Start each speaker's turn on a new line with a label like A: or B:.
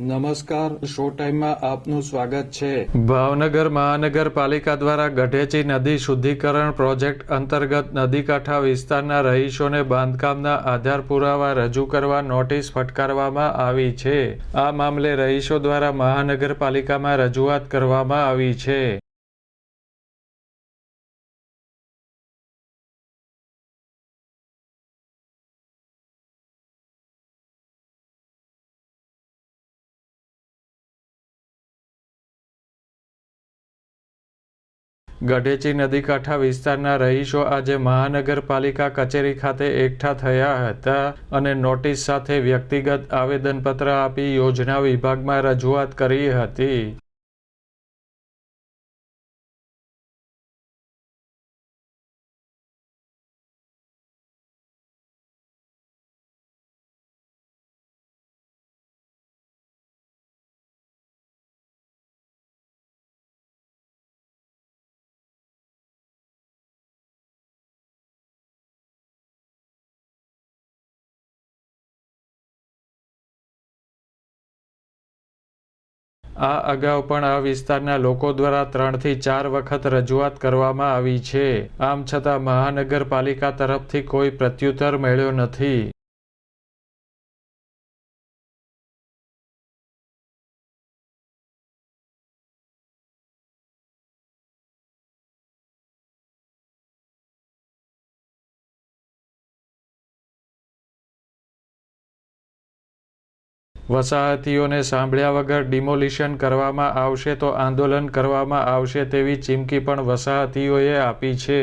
A: નમસ્કાર, શો ટાઈમમાં આપનું સ્વાગત છે.
B: ભાવનગર મહાનગરપાલિકા દ્વારા ગઢેચી નદી શુદ્ધિકરણ પ્રોજેક્ટ અંતર્ગત નદીકાંઠા વિસ્તારના રહીશોને બાંધકામના આધાર પુરાવા રજૂ કરવા નોટિસ ફટકારવામાં આવી છે. આ મામલે રહીશો દ્વારા મહાનગરપાલિકામાં રજૂઆત કરવામાં આવી છે. ગઢેચી નદીકાંઠા વિસ્તારના રહીશો આજે મહાનગરપાલિકા કચેરી ખાતે એકઠા થયા હતા અને નોટિસ સાથે વ્યક્તિગત આવેદનપત્ર આપી યોજના વિભાગમાં રજૂઆત કરી હતી. આ અગાઉ પણ આ વિસ્તારના લોકો દ્વારા ત્રણથી ચાર વખત રજૂઆત કરવામાં આવી છે. આમ છતાં મહાનગરપાલિકા તરફથી કોઈ પ્રત્યુત્તર મળ્યો નથી. વસાહતીઓને સાંભળ્યા વગર ડિમોલિશન કરવામાં આવશે તો આંદોલન કરવામાં આવશે તેવી ચીમકી પણ વસાહતીઓએ આપી છે.